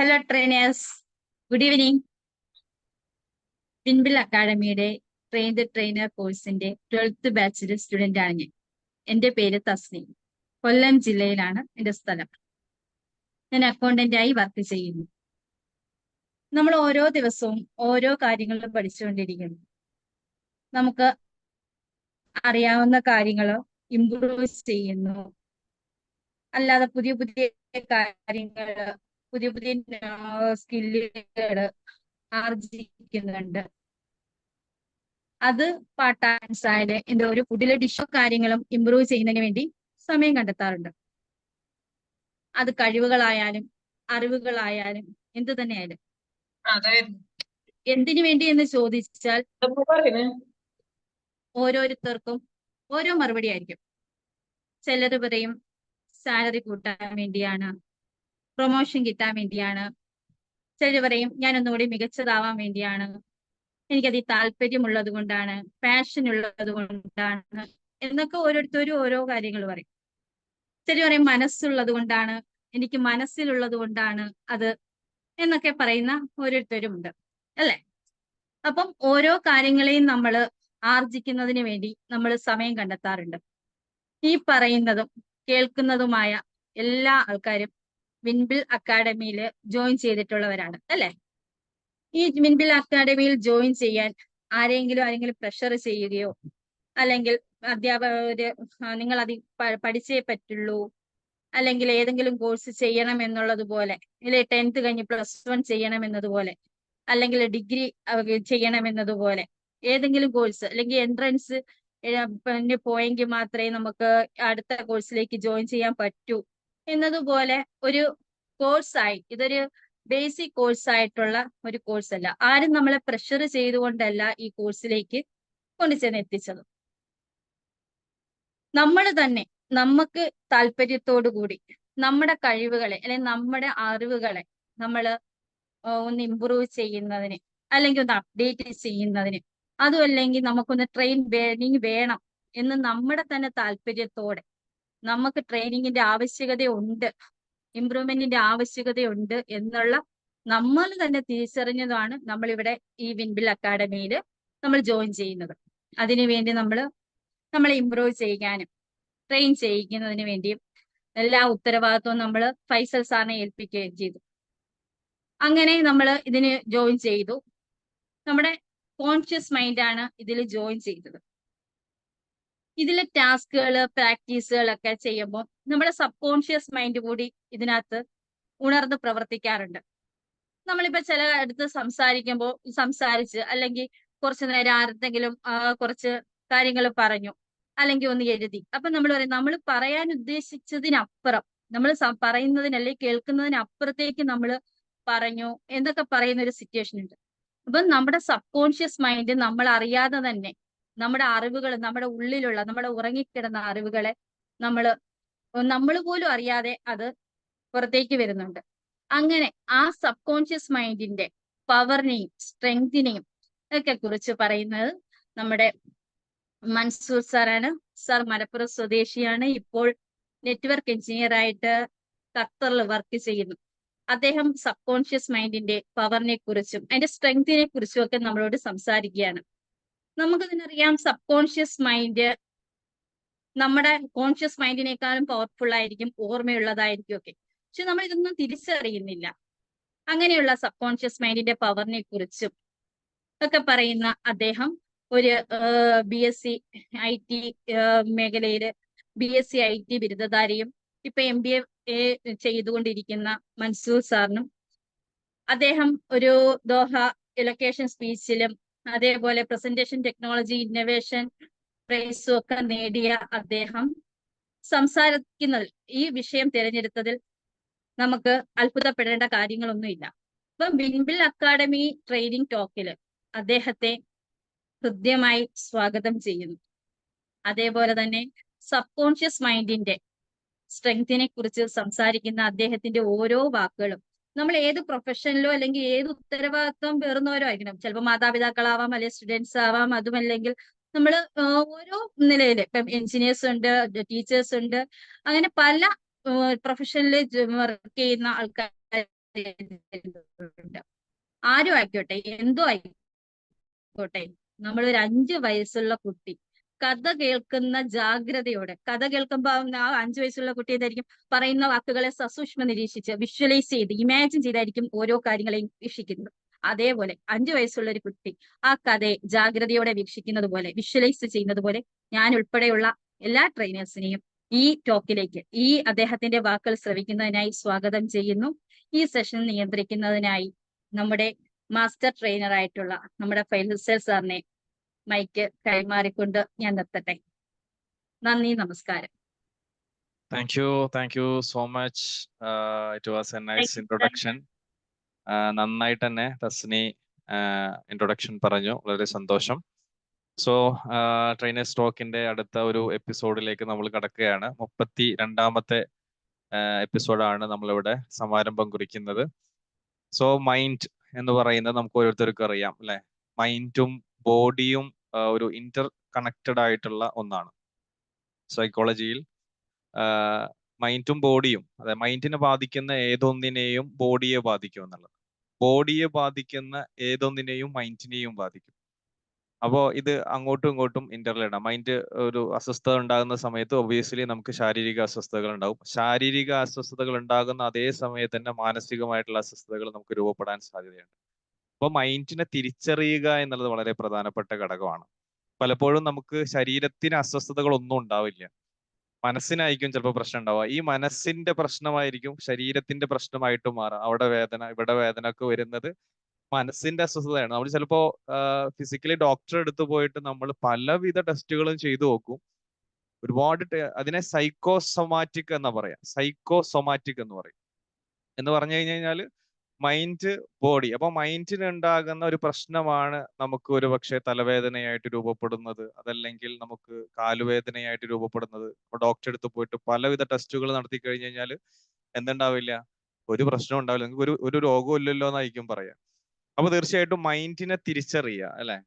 Hello trainers good evening പിൻബിൽ അക്കാഡമിയുടെ train the trainer കോഴ്സിന്റെ ട്വൽത്ത് ബാച്ചിലെ സ്റ്റുഡന്റ് ആണ് ഞാൻ. എന്റെ പേര് തസ്നി. കൊല്ലം ജില്ലയിലാണ് എന്റെ സ്ഥലം. ഞാൻ അക്കൗണ്ടന്റായി വർക്ക് ചെയ്യുന്നു. നമ്മൾ ഓരോ ദിവസവും ഓരോ കാര്യങ്ങളും പഠിച്ചുകൊണ്ടിരിക്കുന്നു. നമുക്ക് അറിയാവുന്ന കാര്യങ്ങൾ ഇംപ്രൂവ് ചെയ്യുന്നു. അല്ലാതെ പുതിയ പുതിയ കാര്യങ്ങൾ പുതിയ പുതിയ സ്കില്ലുകൾ ആർജിക്കുന്നുണ്ട്. അത് പാട്ട് ടൈംസ് ആയാലും എന്റെ ഒരു ഫുഡിലെ ഡിഷോ കാര്യങ്ങളും ഇമ്പ്രൂവ് ചെയ്യുന്നതിന് വേണ്ടി സമയം കണ്ടെത്താറുണ്ട്. അത് കഴിവുകളായാലും അറിവുകളായാലും എന്ത് തന്നെയായാലും എന്തിനു വേണ്ടി എന്ന് ചോദിച്ചാൽ ഓരോരുത്തർക്കും ഓരോ മറുപടി ആയിരിക്കും. ചിലർ പറയും സാലറി കൂട്ടാൻ വേണ്ടിയാണ് പ്രൊമോഷൻ കിട്ടാൻ വേണ്ടിയാണ്. ചിലർ പറയും ഞാൻ ഒന്നുകൂടി മികച്ചതാവാൻ വേണ്ടിയാണ്. എനിക്കതിൽ താല്പര്യമുള്ളത് കൊണ്ടാണ് പാഷൻ ഉള്ളത് കൊണ്ടാണ് എന്നൊക്കെ ഓരോരുത്തരും ഓരോ കാര്യങ്ങൾ പറയും. ചിലർ പറയും മനസ്സുള്ളത് കൊണ്ടാണ് എനിക്ക് മനസ്സിലുള്ളത് കൊണ്ടാണ് അത് എന്നൊക്കെ പറയുന്ന ഓരോരുത്തരും ഉണ്ട്. അല്ലെ? അപ്പം ഓരോ കാര്യങ്ങളെയും നമ്മൾ ആർജിക്കുന്നതിന് വേണ്ടി നമ്മൾ സമയം കണ്ടെത്താറുണ്ട്. ഈ പറയുന്നതും കേൾക്കുന്നതുമായ എല്ലാ ആൾക്കാരും വിൻബിൽ അക്കാഡമിയിൽ ജോയിൻ ചെയ്തിട്ടുള്ളവരാണ് അല്ലെ? ഈ വിൻബിൽ അക്കാഡമിയിൽ ജോയിൻ ചെയ്യാൻ ആരെങ്കിലും ആരെങ്കിലും പ്രഷർ ചെയ്യുകയോ അല്ലെങ്കിൽ അധ്യാപകര് നിങ്ങൾ അത് പഠിച്ചേ പറ്റുള്ളൂ അല്ലെങ്കിൽ ഏതെങ്കിലും കോഴ്സ് ചെയ്യണം എന്നുള്ളതുപോലെ ഇല്ലെ ടെൻത്ത് കഴിഞ്ഞ് പ്ലസ് വൺ ചെയ്യണം എന്നതുപോലെ അല്ലെങ്കിൽ ഡിഗ്രി ചെയ്യണം എന്നതുപോലെ ഏതെങ്കിലും കോഴ്സ് അല്ലെങ്കിൽ എൻട്രൻസ് പോയെങ്കിൽ മാത്രമേ നമുക്ക് അടുത്ത കോഴ്സിലേക്ക് ജോയിൻ ചെയ്യാൻ പറ്റൂ എന്നതുപോലെ ഒരു കോഴ്സായി ഇതൊരു ബേസിക് കോഴ്സ് ആയിട്ടുള്ള ഒരു കോഴ്സ് അല്ല ആരും നമ്മളെ പ്രഷർ ചെയ്തുകൊണ്ടല്ല ഈ കോഴ്സിലേക്ക് കൊണ്ടുചെന്ന് എത്തിച്ചത്. നമ്മൾ തന്നെ നമുക്ക് താല്പര്യത്തോടു കൂടി നമ്മുടെ കഴിവുകളെ അല്ലെങ്കിൽ നമ്മുടെ അറിവുകളെ നമ്മൾ ഒന്ന് ഇമ്പ്രൂവ് ചെയ്യുന്നതിന് അല്ലെങ്കിൽ ഒന്ന് അപ്ഡേറ്റ് ചെയ്യുന്നതിന് അതും അല്ലെങ്കിൽ നമുക്കൊന്ന് ട്രെയിൻ ട്രെയിനിങ് വേണം എന്ന് നമ്മുടെ തന്നെ താല്പര്യത്തോടെ നമുക്ക് ട്രെയിനിങ്ങിന്റെ ആവശ്യകതയുണ്ട് ഇമ്പ്രൂവ്മെന്റിന്റെ ആവശ്യകതയുണ്ട് എന്നുള്ള നമ്മൾ തന്നെ തിരിച്ചറിഞ്ഞതാണ് നമ്മൾ ഇവിടെ ഈ വിൻബിൽ അക്കാഡമിയിൽ നമ്മൾ ജോയിൻ ചെയ്യുന്നത്. അതിനുവേണ്ടി നമ്മൾ നമ്മളെ ഇമ്പ്രൂവ് ചെയ്യാനും ട്രെയിൻ ചെയ്യിക്കുന്നതിന് വേണ്ടിയും എല്ലാ ഉത്തരവാദിത്വവും നമ്മൾ ഫൈസൽ സാറിനെ ഏൽപ്പിക്കുകയും ചെയ്തു. അങ്ങനെ നമ്മൾ ഇതിന് ജോയിൻ ചെയ്തു. നമ്മുടെ കോൺഷ്യസ് മൈൻഡാണ് ഇതിൽ ജോയിൻ ചെയ്തത്. ഇതിലെ ടാസ്കുകൾ പ്രാക്ടീസുകളൊക്കെ ചെയ്യുമ്പോൾ നമ്മുടെ സബ് കോൺഷ്യസ് മൈൻഡ് കൂടി ഇതിനകത്ത് ഉണർന്ന് പ്രവർത്തിക്കാറുണ്ട്. നമ്മളിപ്പോ ചില അടുത്ത് സംസാരിക്കുമ്പോൾ സംസാരിച്ച് അല്ലെങ്കിൽ കുറച്ചു നേരം ആരെന്തെങ്കിലും കുറച്ച് കാര്യങ്ങൾ പറഞ്ഞു അല്ലെങ്കിൽ ഒന്ന് എഴുതി. അപ്പൊ നമ്മൾ പറയും നമ്മൾ പറയാൻ ഉദ്ദേശിച്ചതിനപ്പുറം നമ്മൾ പറയുന്നതിന് അല്ലെങ്കിൽ കേൾക്കുന്നതിനപ്പുറത്തേക്ക് നമ്മൾ പറഞ്ഞു എന്നൊക്കെ പറയുന്ന ഒരു സിറ്റുവേഷൻ ഉണ്ട്. അപ്പൊ നമ്മുടെ സബ് കോൺഷ്യസ് മൈൻഡ് നമ്മൾ അറിയാതെ തന്നെ നമ്മുടെ അറിവുകൾ നമ്മുടെ ഉള്ളിലുള്ള നമ്മുടെ ഉറങ്ങിക്കിടന്ന അറിവുകളെ നമ്മൾ നമ്മൾ പോലും അറിയാതെ അത് പുറത്തേക്ക് വരുന്നുണ്ട്. അങ്ങനെ ആ സബ് കോൺഷ്യസ് മൈൻഡിന്റെ പവറിനെയും സ്ട്രെങ്തിനെയും ഒക്കെ കുറിച്ച് പറയുന്നത് നമ്മുടെ മൻസൂർ സാറാണ്. സാർ മലപ്പുറം സ്വദേശിയാണ്. ഇപ്പോൾ നെറ്റ്വർക്ക് എഞ്ചിനീയർ ആയിട്ട് ഖത്തറിൽ വർക്ക് ചെയ്യുന്നു. അദ്ദേഹം സബ് കോൺഷ്യസ് മൈൻഡിന്റെ പവറിനെ കുറിച്ചും അതിന്റെ സ്ട്രെങ്തിനെ കുറിച്ചും ഒക്കെ നമ്മളോട് സംസാരിക്കുകയാണ്. നമുക്കതിനറിയാം സബ് കോൺഷ്യസ് മൈൻഡ് നമ്മുടെ കോൺഷ്യസ് മൈൻഡിനേക്കാളും പവർഫുൾ ആയിരിക്കും ഓർമ്മയുള്ളതായിരിക്കും ഒക്കെ. പക്ഷെ നമ്മൾ ഇതൊന്നും തിരിച്ചറിയുന്നില്ല. അങ്ങനെയുള്ള സബ് കോൺഷ്യസ് മൈൻഡിന്റെ പവറിനെ കുറിച്ചും ഒക്കെ പറയുന്ന അദ്ദേഹം ഒരു B S C I T മേഖലയിൽ B S C I T ബിരുദധാരിയും ഇപ്പൊ എം ബി എ ചെയ്തുകൊണ്ടിരിക്കുന്ന മൻസൂർ സാറിനും അദ്ദേഹം ഒരു ദോഹ എലൊക്കേഷൻ സ്പീച്ചിലും അതേപോലെ പ്രസന്റേഷൻ ടെക്നോളജി ഇന്നവേഷൻ പ്രൈസും ഒക്കെ നേടിയ അദ്ദേഹം സംസാരിക്കുന്നതിൽ ഈ വിഷയം തിരഞ്ഞെടുത്തതിൽ നമുക്ക് അത്ഭുതപ്പെടേണ്ട കാര്യങ്ങളൊന്നുമില്ല. ഇപ്പം ബിൻബിൽ അക്കാഡമി ട്രെയിനിങ് ടോക്കിൽ അദ്ദേഹത്തെ ഹൃദ്യമായി സ്വാഗതം ചെയ്യുന്നു. അതേപോലെ തന്നെ സബ് കോൺഷ്യസ് മൈൻഡിന്റെ സ്ട്രെങ്തിനെ കുറിച്ച് സംസാരിക്കുന്ന അദ്ദേഹത്തിന്റെ ഓരോ വാക്കുകളും നമ്മൾ ഏത് പ്രൊഫഷനിലോ അല്ലെങ്കിൽ ഏത് ഉത്തരവാദിത്വം പേറുന്നവരോ ആയിരിക്കണം. ചിലപ്പോൾ മാതാപിതാക്കളാവാം അല്ലെങ്കിൽ സ്റ്റുഡൻസ് ആവാം അതുമല്ലെങ്കിൽ നമ്മൾ ഓരോ നിലയിൽ ഇപ്പം എഞ്ചിനീയേഴ്സ് ഉണ്ട് ടീച്ചേഴ്സ് ഉണ്ട്. അങ്ങനെ പല പ്രൊഫഷനിൽ വർക്ക് ചെയ്യുന്ന ആൾക്കാർ ഉണ്ട് ആരും ആയിക്കോട്ടെ എന്തോ ആയിക്കോട്ടെ. നമ്മൾ ഒരു അഞ്ചു വയസ്സുള്ള കുട്ടി കഥ കേൾക്കുന്ന ജാഗ്രതയോടെ കഥ കേൾക്കുമ്പോൾ ആ അഞ്ചു വയസ്സുള്ള കുട്ടി എന്തായിരിക്കും? പറയുന്ന വാക്കുകളെ സസൂക്ഷ്മ നിരീക്ഷിച്ച് വിഷ്വലൈസ് ചെയ്ത് ഇമാജിൻ ചെയ്തായിരിക്കും ഓരോ കാര്യങ്ങളെയും വീക്ഷിക്കുന്നത്. അതേപോലെ അഞ്ചു വയസ്സുള്ള ഒരു കുട്ടി ആ കഥയെ ജാഗ്രതയോടെ വീക്ഷിക്കുന്നത് പോലെ വിഷ്വലൈസ് ചെയ്യുന്നത് പോലെ ഞാൻ ഉൾപ്പെടെയുള്ള എല്ലാ ട്രെയിനേഴ്സിനെയും ഈ ടോക്കിലേക്ക് ഈ അദ്ദേഹത്തിന്റെ വാക്കുകൾ ശ്രവിക്കുന്നതിനായി സ്വാഗതം ചെയ്യുന്നു. ഈ സെഷൻ നിയന്ത്രിക്കുന്നതിനായി നമ്മുടെ മാസ്റ്റർ ട്രെയിനർ ആയിട്ടുള്ള നമ്മുടെ ഫൈസൽ സാറിനെ മൈക്ക് കൈമാറിക്കൊണ്ട് ഞാൻ നിർത്തട്ടെ. നന്ദി നമസ്കാരം. Thank you thank you so much it was a nice. Uh, നന്നായിട്ട് തന്നെ തസ്നി ഇൻട്രൊഡക്ഷൻ പറഞ്ഞു. വളരെ സന്തോഷം. സോ ട്രെയിനേഴ്സ് ടോക്കിന്റെ അടുത്ത ഒരു എപ്പിസോഡിലേക്ക് നമ്മൾ കടക്കുകയാണ്. മുപ്പത്തി രണ്ടാമത്തെ എപ്പിസോഡാണ് നമ്മളിവിടെ സമാരംഭം കുറിക്കുന്നത്. സോ മൈൻഡ് എന്ന് പറയുന്നത് നമുക്ക് ഓരോരുത്തർക്കും അറിയാം അല്ലെ? മൈൻഡും ബോഡിയും ഒരു ഇന്റർ കണക്റ്റഡ് ആയിട്ടുള്ള ഒന്നാണ് സൈക്കോളജിയിൽ മൈൻഡും ബോഡിയും അതായത് മൈൻഡിനെ ബാധിക്കുന്ന ഏതൊന്നിനെയും ബോഡിയെ ബാധിക്കും എന്നുള്ളത്. ബോഡിയെ ബാധിക്കുന്ന ഏതൊന്നിനെയും മൈൻഡിനെയും ബാധിക്കും. അപ്പോൾ ഇത് അങ്ങോട്ടും ഇങ്ങോട്ടും ഇന്റർലേഡ് മൈൻഡ് ഒരു അസ്വസ്ഥത ഉണ്ടാകുന്ന സമയത്ത് ഒബിയസ്ലി നമുക്ക് ശാരീരിക അസ്വസ്ഥതകൾ ഉണ്ടാകും. ശാരീരിക അസ്വസ്ഥതകൾ ഉണ്ടാകുന്ന അതേ സമയത്ത് തന്നെ മാനസികമായിട്ടുള്ള അസ്വസ്ഥതകൾ നമുക്ക് രൂപപ്പെടാൻ സാധ്യതയുണ്ട്. അപ്പോൾ മൈൻഡിനെ തിരിച്ചറിയുക എന്നുള്ളത് വളരെ പ്രധാനപ്പെട്ട ഘടകമാണ്. പലപ്പോഴും നമുക്ക് ശരീരത്തിന് അസ്വസ്ഥതകളൊന്നും ഉണ്ടാവില്ല. മനസ്സിനായിരിക്കും ചിലപ്പോൾ പ്രശ്നം ഉണ്ടാവുക. ഈ മനസ്സിന്റെ പ്രശ്നമായിരിക്കും ശരീരത്തിന്റെ പ്രശ്നമായിട്ട് മാറുക. അവിടെ വേദന ഇവിടെ വേദന ഒക്കെ വരുന്നത് മനസ്സിന്റെ അസ്വസ്ഥതയാണ്. നമ്മൾ ചിലപ്പോ ഫിസിക്കലി ഡോക്ടറെ അടുത്ത് പോയിട്ട് നമ്മൾ പലവിധ ടെസ്റ്റുകളും ചെയ്തു നോക്കും. ഒരുപാട് അതിനെ സൈക്കോസൊമാറ്റിക് എന്നാ പറയാ. സൈക്കോസൊമാറ്റിക് എന്ന് പറയും. എന്ന് പറഞ്ഞു കഴിഞ്ഞു കഴിഞ്ഞാൽ മൈൻഡ് ബോഡി അപ്പൊ മൈൻഡിന് ഉണ്ടാകുന്ന ഒരു പ്രശ്നമാണ് നമുക്ക് ഒരു പക്ഷേ തലവേദനയായിട്ട് രൂപപ്പെടുന്നത്. അതല്ലെങ്കിൽ നമുക്ക് കാലുവേദനയായിട്ട് രൂപപ്പെടുന്നത്. അപ്പൊ ഡോക്ടറെ അടുത്ത് പോയിട്ട് പലവിധ ടെസ്റ്റുകൾ നടത്തി കഴിഞ്ഞു കഴിഞ്ഞാൽ എന്തുണ്ടാവില്ല? ഒരു പ്രശ്നം ഉണ്ടാവില്ല. നിങ്ങൾക്ക് ഒരു ഒരു രോഗവും ഇല്ലല്ലോ എന്നായിരിക്കും പറയാം. അപ്പൊ തീർച്ചയായിട്ടും മൈൻഡിനെ തിരിച്ചറിയുക അല്ലെ?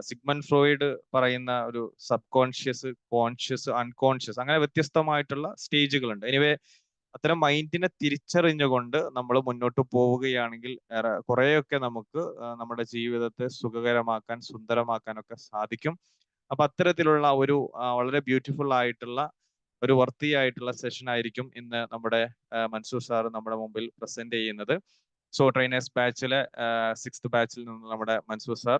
സിഗ്മൻ ഫ്രോയിഡ് പറയുന്ന ഒരു സബ് കോൺഷ്യസ് കോൺഷ്യസ് അൺകോൺഷ്യസ് അങ്ങനെ വ്യത്യസ്തമായിട്ടുള്ള സ്റ്റേജുകളുണ്ട് എനിവേ അത്തരം മൈൻഡിനെ തിരിച്ചറിഞ്ഞുകൊണ്ട് നമ്മൾ മുന്നോട്ട് പോവുകയാണെങ്കിൽ കുറെയൊക്കെ നമുക്ക് നമ്മുടെ ജീവിതത്തെ സുഖകരമാക്കാൻ സുന്ദരമാക്കാനൊക്കെ സാധിക്കും. അപ്പൊ അത്തരത്തിലുള്ള ഒരു വളരെ ബ്യൂട്ടിഫുൾ ആയിട്ടുള്ള ഒരു വർത്തിയായിട്ടുള്ള സെഷൻ ആയിരിക്കും ഇന്ന് നമ്മുടെ മൻസൂർ സാർ നമ്മുടെ മുമ്പിൽ പ്രസന്റ് ചെയ്യുന്നത്. സോ ട്രെയിനേഴ്സ് ബാച്ചിലെ സിക്സ്ത് ബാച്ചിൽ നിന്ന് നമ്മുടെ Mansoor sir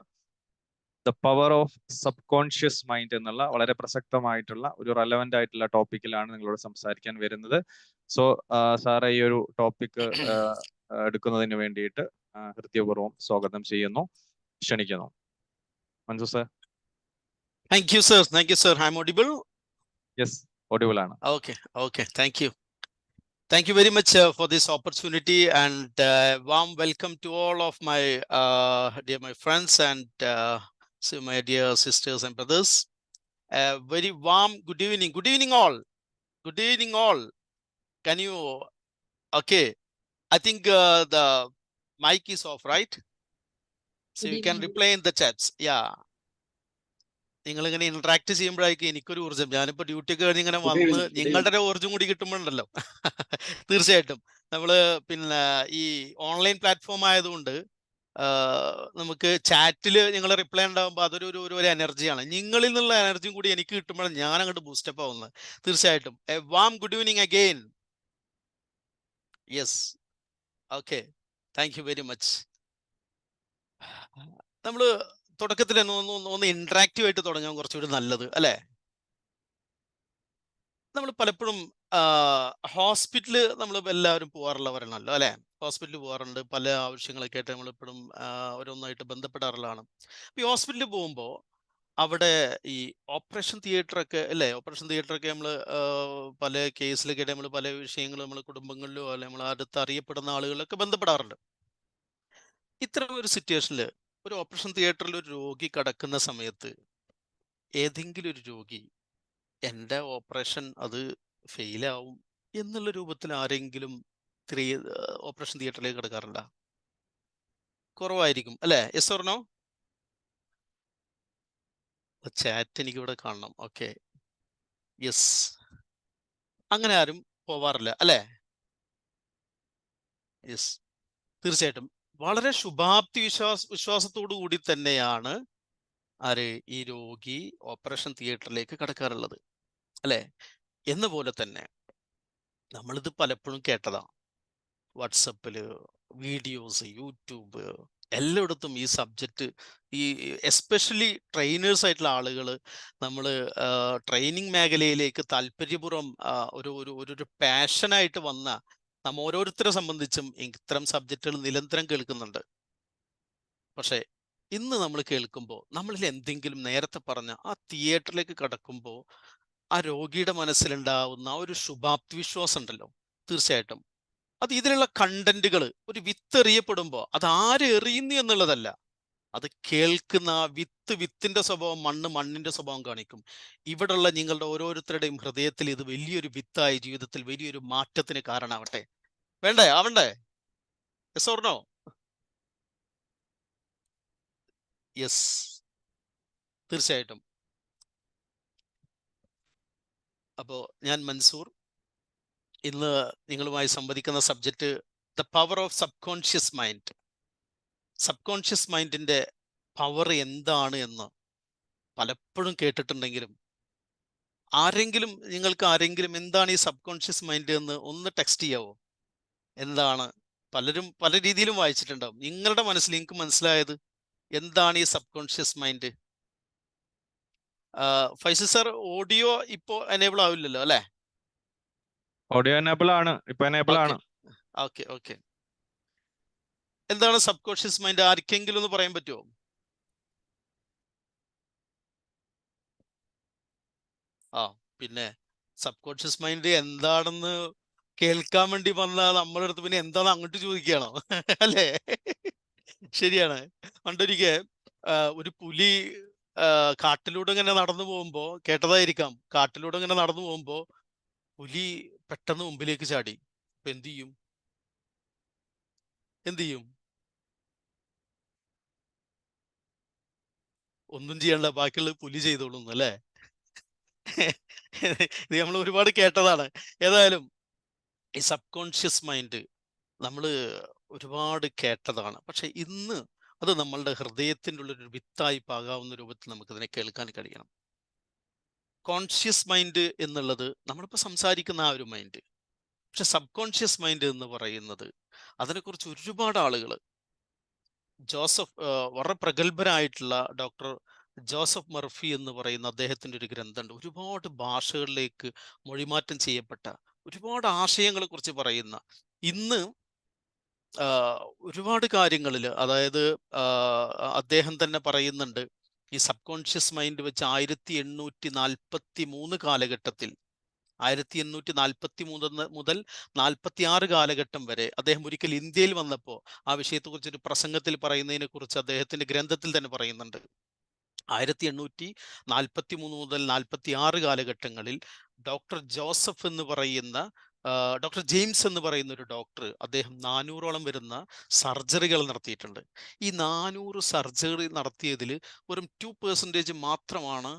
the power of sub conscious mind എന്നുള്ള വളരെ പ്രസക്തമായിട്ടുള്ള ഒരു റെലവെന്റ് ആയിട്ടുള്ള ടോപ്പിക്കിലാണ് നിങ്ങളോട് സംസാരിക്കാൻ വരുന്നത്. സോ സാറ് ഈ ഒരു ടോപ്പിക് എടുക്കുന്നതിന് വേണ്ടിയിട്ട് ഹൃദയപൂർവം സ്വാഗതം ചെയ്യുന്നു ക്ഷണിക്കുന്നു Mansoor sir Thank you, sir. Thank you, sir. I'm audible. Yes audible ആണ് Okay, okay. Thank you. Thank you very much uh, for this opportunity and uh, warm welcome to all of my uh, dear my friends and uh, so my dear sisters and brothers. A very warm good evening. Good evening, all. Good evening, all. Can you? Okay, I think uh, the mic is off, right? So you can reply in the chats. Yeah. നിങ്ങൾ ഇങ്ങനെ interact ചെയ്യുമ്പോഴായിരിക്കും എനിക്കൊരു ഊർജം. ഞാനിപ്പോ duty കഴിഞ്ഞ് ഇങ്ങനെ വന്ന് നിങ്ങളുടെ ഒരു ഊർജം കൂടി കിട്ടുമ്പോഴുണ്ടല്ലോ തീർച്ചയായിട്ടും. നമ്മൾ പിന്നെ ഈ ഓൺലൈൻ പ്ലാറ്റ്ഫോം ആയതുകൊണ്ട് നമുക്ക് ചാറ്റിൽ നിങ്ങൾ റിപ്ലൈ ഉണ്ടാകുമ്പോൾ അതൊരു ഒരു ഒരു എനർജിയാണ് നിങ്ങളിൽ നിന്നുള്ള എനർജിയും കൂടി എനിക്ക് കിട്ടുമ്പോഴാണ് ഞാൻ അങ്ങോട്ട് ബൂസ്റ്റപ്പ് ആവുന്നത്. തീർച്ചയായിട്ടും. A warm good evening again yes okay thank you very much നമ്മൾ തുടക്കത്തിൽ ഒന്ന് ഇൻട്രാക്റ്റീവ് ആയിട്ട് തുടങ്ങാൻ കുറച്ചുകൂടി നല്ലത് അല്ലേ? നമ്മൾ പലപ്പോഴും ഹോസ്പിറ്റൽ നമ്മൾ എല്ലാവരും പോകാറുള്ളവരാണല്ലോ അല്ലെ? ഹോസ്പിറ്റലിൽ പോകാറുണ്ട് പല ആവശ്യങ്ങളൊക്കെ ആയിട്ട് നമ്മൾ എപ്പോഴും ഓരോന്നായിട്ട് ബന്ധപ്പെടാറുള്ളതാണ്. അപ്പോൾ ഈ ഹോസ്പിറ്റലിൽ പോകുമ്പോൾ അവിടെ ഈ ഓപ്പറേഷൻ തിയേറ്റർ ഒക്കെ അല്ലേ? ഓപ്പറേഷൻ തിയേറ്റർ ഒക്കെ നമ്മൾ പല കേസിലൊക്കെ നമ്മൾ പല വിഷയങ്ങളും നമ്മൾ കുടുംബങ്ങളിലോ അല്ലെ നമ്മൾ അടുത്ത് അറിയപ്പെടുന്ന ആളുകളിലൊക്കെ ബന്ധപ്പെടാറുണ്ട്. ഇത്തരം ഒരു സിറ്റുവേഷനിൽ ഒരു ഓപ്പറേഷൻ തിയേറ്ററിൽ ഒരു രോഗി കിടക്കുന്ന സമയത്ത് ഏതെങ്കിലും ഒരു രോഗി എന്റെ ഓപ്പറേഷൻ അത് ഫെയിലാവും എന്നുള്ള രൂപത്തിൽ ആരെങ്കിലും ഓപ്പറേഷൻ തിയേറ്ററിലേക്ക് കിടക്കാറുണ്ടോ? കുറവായിരിക്കും. അല്ലേ? എസ് ഓർണോ ചാറ്റ് എനിക്ക് ഇവിടെ കാണണം. ഓക്കെ യെസ് അങ്ങനെ ആരും പോവാറില്ല അല്ലേ? യെസ് തീർച്ചയായിട്ടും. വളരെ ശുഭാപ്തി വിശ്വാസ വിശ്വാസത്തോടു കൂടി തന്നെയാണ് ആര് ഈ രോഗി ഓപ്പറേഷൻ തിയേറ്ററിലേക്ക് കടക്കാറുള്ളത് അല്ലെ? എന്ന പോലെ തന്നെ നമ്മളിത് പലപ്പോഴും കേട്ടതാണ് വാട്സപ്പിൽ വീഡിയോസ് യൂട്യൂബ് എല്ലായിടത്തും ഈ സബ്ജക്റ്റ് ഈ എസ്പെഷ്യലി ട്രെയിനേഴ്സ് ആയിട്ടുള്ള ആളുകൾ നമ്മൾ ട്രെയിനിങ് മേഖലയിലേക്ക് താല്പര്യപൂർവം ഒരു ഒരു ഒരു ഒരു പാഷനായിട്ട് വന്ന നമ്മ ഓരോരുത്തരെ സംബന്ധിച്ചും ഇത്തരം സബ്ജക്റ്റുകൾ നിരന്തരം കേൾക്കുന്നുണ്ട്. പക്ഷേ ഇന്ന് നമ്മൾ കേൾക്കുമ്പോൾ നമ്മളിൽ എന്തെങ്കിലും നേരത്തെ പറഞ്ഞ ആ തിയേറ്ററിലേക്ക് കടക്കുമ്പോൾ ആ രോഗിയുടെ മനസ്സിലുണ്ടാവുന്ന ആ ഒരു ശുഭാപ്തി വിശ്വാസം ഉണ്ടല്ലോ തീർച്ചയായിട്ടും. അത് ഇതിലുള്ള കണ്ടന്റുകൾ ഒരു വിത്ത് എറിയപ്പെടുമ്പോൾ അത് ആര് എറിയുന്നു എന്നുള്ളതല്ല. അത് കേൾക്കുന്ന വിത്ത് വിത്തിന്റെ സ്വഭാവം മണ്ണ് മണ്ണിന്റെ സ്വഭാവം കാണിക്കും. ഇവിടെയുള്ള നിങ്ങളുടെ ഓരോരുത്തരുടെയും ഹൃദയത്തിൽ ഇത് വലിയൊരു വിത്തായി ജീവിതത്തിൽ വലിയൊരു മാറ്റത്തിന് കാരണമാവട്ടെ വേണ്ടേ? ആവണ്ടേ? യെസ് ഓർണോ യെസ് തീർച്ചയായിട്ടും. അപ്പോ ഞാൻ മൻസൂർ ഇന്ന് നിങ്ങളുമായി സംവദിക്കുന്ന subject the power of sub conscious mind sub conscious മൈൻഡിന്റെ power എന്താണ് എന്ന് പലപ്പോഴും കേട്ടിട്ടുണ്ടെങ്കിലും ആരെങ്കിലും നിങ്ങൾക്ക് ആരെങ്കിലും എന്താണ് ഈ സബ് കോൺഷ്യസ് മൈൻഡ് എന്ന് ഒന്ന് ടെക്സ്റ്റ് ചെയ്യാവോ? എന്താണ്? പലരും പല രീതിയിലും വായിച്ചിട്ടുണ്ടാവും. നിങ്ങളുടെ മനസ്സിൽ നിങ്ങൾക്ക് മനസ്സിലായത് എന്താണ് ഈ sub conscious mind Faisal sir audio ഇപ്പോൾ എനേബിൾ ആവില്ലല്ലോ അല്ലെ? ഓഡിയോ എനേബിൾ ആണ്. ഇപ്പൊ എനേബിൾ ആണ്. ഓക്കെ ഓക്കെ എന്താണ് സബ് കോൺഷ്യസ് മൈൻഡ് ആർക്കെങ്കിലും ഒന്ന് പറയാൻ പറ്റുമോ ആ പിന്നെ സബ് കോൺഷ്യസ് മൈൻഡ് എന്താണെന്ന് കേൾക്കാൻ വേണ്ടി വന്ന നമ്മളുടെ അടുത്ത് പിന്നെ എന്താണ് അങ്ങോട്ട് ചോദിക്കുകയാണോ? അല്ലേ? ശരിയാണ്. പണ്ടൊരിക്കെ ഒരു പുലി കാട്ടിലൂടെ ഇങ്ങനെ നടന്നു പോകുമ്പോ കേട്ടതായിരിക്കാം. കാട്ടിലൂടെ ഇങ്ങനെ നടന്നു പോകുമ്പോ പുലി പെട്ടെന്ന് മുമ്പിലേക്ക് ചാടി. അപ്പൊ എന്തു ചെയ്യും? എന്തു ചെയ്യും? ഒന്നും ചെയ്യണ്ട ബാക്കിയുള്ള പുലി ചെയ്തോളുന്നു അല്ലേ? ഇത് നമ്മൾ ഒരുപാട് കേട്ടതാണ്. ഏതായാലും ഈ സബ് കോൺഷ്യസ് മൈൻഡ് നമ്മൾ ഒരുപാട് കേട്ടതാണ്. പക്ഷെ ഇന്ന് അത് നമ്മളുടെ ഹൃദയത്തിന്റെ ഉള്ളൊരു വിത്തായി പാകാവുന്ന രൂപത്തിൽ നമുക്കിതിനെ കേൾക്കാൻ കഴിയണം. കോൺഷ്യസ് മൈൻഡ് എന്നുള്ളത് നമ്മളിപ്പോൾ സംസാരിക്കുന്ന ആ ഒരു മൈൻഡ് പക്ഷെ സബ് കോൺഷ്യസ് മൈൻഡ് എന്ന് പറയുന്നത് അതിനെക്കുറിച്ച് ഒരുപാട് ആളുകൾ ജോസഫ് വളരെ പ്രഗത്ഭരായിട്ടുള്ള ഡോക്ടർ ജോസഫ് മർഫി എന്ന് പറയുന്ന അദ്ദേഹത്തിന്റെ ഒരു ഗ്രന്ഥമുണ്ട്. ഒരുപാട് ഭാഷകളിലേക്ക് മൊഴിമാറ്റം ചെയ്യപ്പെട്ട ഒരുപാട് ആശയങ്ങളെ കുറിച്ച് പറയുന്ന ഇന്ന് ഒരുപാട് കാര്യങ്ങളിൽ അതായത് അദ്ദേഹം തന്നെ പറയുന്നുണ്ട് ഈ സബ് കോൺഷ്യസ് മൈൻഡ് വെച്ച് ആയിരത്തി എണ്ണൂറ്റി നാൽപ്പത്തി മൂന്ന് കാലഘട്ടത്തിൽ ആയിരത്തി എണ്ണൂറ്റി നാൽപ്പത്തി മൂന്ന് മുതൽ നാൽപ്പത്തി ആറ് കാലഘട്ടം വരെ അദ്ദേഹം ഒരിക്കൽ ഇന്ത്യയിൽ വന്നപ്പോൾ ആ വിഷയത്തെക്കുറിച്ച് ഒരു പ്രസംഗത്തിൽ പറയുന്നതിനെ കുറിച്ച് അദ്ദേഹത്തിന്റെ ഗ്രന്ഥത്തിൽ തന്നെ പറയുന്നുണ്ട്. ആയിരത്തി എണ്ണൂറ്റി നാൽപ്പത്തി മൂന്ന് മുതൽ നാൽപ്പത്തി ആറ് കാലഘട്ടങ്ങളിൽ ഡോക്ടർ ജോസഫ് എന്ന് പറയുന്ന ഡോക്ടർ ജെയിംസ് എന്ന് പറയുന്ന ഒരു ഡോക്ടർ അദ്ദേഹം നാനൂറോളം വരുന്ന സർജറികൾ നടത്തിയിട്ടുണ്ട്. ഈ നാനൂറ് സർജറി നടത്തിയതിൽ വെറും ടു പെർസെന്റേജ് മാത്രമാണ്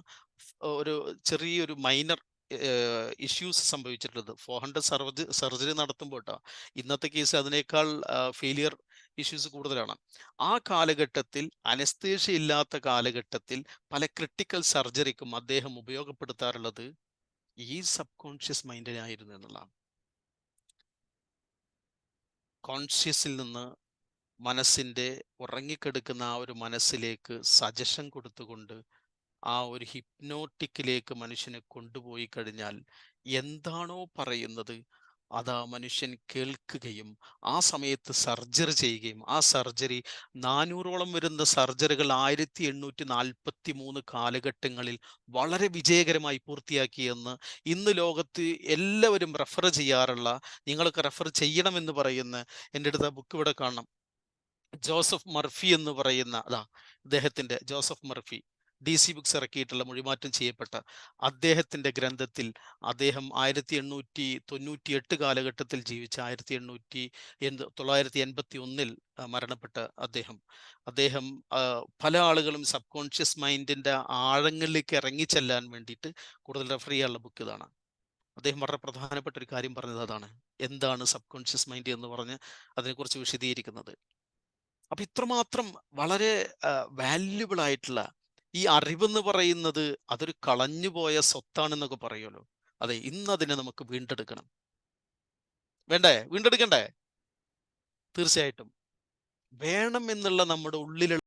ഒരു ചെറിയൊരു മൈനർ ഇഷ്യൂസ് സംഭവിച്ചിട്ടുള്ളത്. ഫോർ ഹൺഡ്രഡ് സർജറി സർജറി നടത്തുമ്പോൾ ഇന്നത്തെ കേസ് അതിനേക്കാൾ ഫെയിലിയർ ഇഷ്യൂസ് കൂടുതലാണ്. ആ കാലഘട്ടത്തിൽ അനസ്തേഷ്യ ഇല്ലാത്ത കാലഘട്ടത്തിൽ പല ക്രിട്ടിക്കൽ സർജറിക്കും അദ്ദേഹം ഉപയോഗപ്പെടുത്താറുള്ളത് ഈ സബ് കോൺഷ്യസ് മൈൻഡിനായിരുന്നു എന്നുള്ളതാണ്. കോൺഷ്യസിൽ നിന്ന് മനസ്സിന്റെ ഉറങ്ങിക്കിടക്കുന്ന ആ ഒരു മനസ്സിലേക്ക് സജഷൻ കൊടുത്തുകൊണ്ട് ആ ഒരു ഹിപ്നോട്ടിക്കിലേക്ക് മനുഷ്യനെ കൊണ്ടുപോയി കഴിഞ്ഞാൽ എന്താണോ പറയുന്നത് അത് മനുഷ്യൻ കേൾക്കുകയും ആ സമയത്ത് സർജറി ചെയ്യുകയും ആ സർജറി നാനൂറോളം വരുന്ന സർജറികൾ ആയിരത്തി എണ്ണൂറ്റി നാൽപ്പത്തി മൂന്ന് കാലഘട്ടങ്ങളിൽ വളരെ വിജയകരമായി പൂർത്തിയാക്കിയെന്ന് ഇന്ന് ലോകത്ത് എല്ലാവരും റെഫർ ചെയ്യാറുള്ള നിങ്ങൾക്ക് റെഫർ ചെയ്യണമെന്ന് പറയുന്ന എന്റെ അടുത്ത് ബുക്ക് ഇവിടെ കാണണം. ജോസഫ് മർഫി എന്ന് പറയുന്ന അതാ അദ്ദേഹത്തിന്റെ ജോസഫ് മർഫി. ഡി സി ബുക്സ് ഇറക്കിയിട്ടുള്ള മൊഴിമാറ്റം ചെയ്യപ്പെട്ട അദ്ദേഹത്തിന്റെ ഗ്രന്ഥത്തിൽ അദ്ദേഹം ആയിരത്തി എണ്ണൂറ്റി തൊണ്ണൂറ്റി എട്ട് കാലഘട്ടത്തിൽ ജീവിച്ച ആയിരത്തി എണ്ണൂറ്റി എന്ത് തൊള്ളായിരത്തി എൺപത്തി ഒന്നിൽ മരണപ്പെട്ട അദ്ദേഹം. അദ്ദേഹം പല ആളുകളും സബ് കോൺഷ്യസ് മൈൻഡിന്റെ ആഴങ്ങളിലേക്ക് ഇറങ്ങിച്ചെല്ലാൻ വേണ്ടിയിട്ട് കൂടുതൽ റെഫർ ചെയ്യാനുള്ള ബുക്ക് ഇതാണ്. അദ്ദേഹം വളരെ പ്രധാനപ്പെട്ട ഒരു കാര്യം പറഞ്ഞത് അതാണ്. എന്താണ് സബ് കോൺഷ്യസ് മൈൻഡ് എന്ന് പറഞ്ഞ് അതിനെക്കുറിച്ച് വിശദീകരിക്കുന്നത്. അപ്പൊ ഇത്രമാത്രം വളരെ വാല്യുബിൾ ആയിട്ടുള്ള ഈ അറിവെന്ന് പറയുന്നത് അതൊരു കളഞ്ഞുപോയ സ്വത്താണെന്നൊക്കെ പറയുമല്ലോ. അതെ ഇന്ന് അതിനെ നമുക്ക് വീണ്ടെടുക്കണം. വേണ്ടേ? വീണ്ടെടുക്കണ്ടേ? തീർച്ചയായിട്ടും. വേണം എന്നുള്ള നമ്മുടെ ഉള്ളിലുള്ള